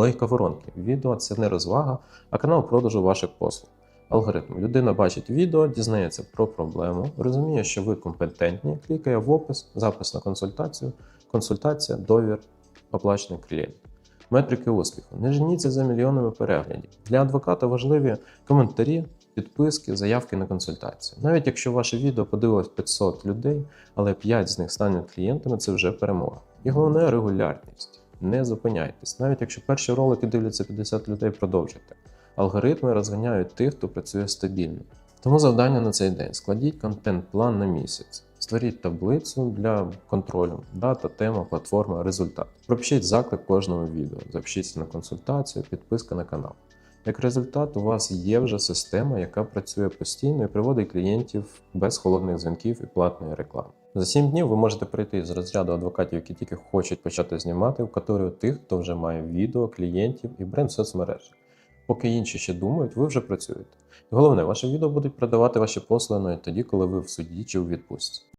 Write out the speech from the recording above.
Логіка воронки. Відео це не розвага, а канал продажу ваших послуг. Алгоритм. Людина бачить відео, дізнається про проблему, розуміє, що ви компетентні, клікає в опис, запис на консультацію, консультація, довір, оплачений клієнт. Метрики успіху. Не женіться за мільйонами переглядів. Для адвоката важливі коментарі, підписки, заявки на консультацію. Навіть якщо ваше відео подивилось 500 людей, але 5 з них стануть клієнтами, це вже перемога. І головне регулярність. Не зупиняйтесь. Навіть якщо перші ролики дивляться 50 людей, продовжуйте. Алгоритми розганяють тих, хто працює стабільно. Тому завдання на цей день: складіть контент-план на місяць, створіть таблицю для контролю, дата, тема, платформа, результат. Пропишіть заклик кожного відео, запишіться на консультацію, підписка на канал. Як результат, у вас є вже система, яка працює постійно і приводить клієнтів без холодних дзвінків і платної реклами. За 7 днів ви можете прийти з розряду адвокатів, які тільки хочуть почати знімати, в категорію тих, хто вже має відео, клієнтів і бренд в соцмережах. Поки інші ще думають, ви вже працюєте. І головне, ваше відео будуть продавати ваші послуги тоді, коли ви в суді чи у відпустці.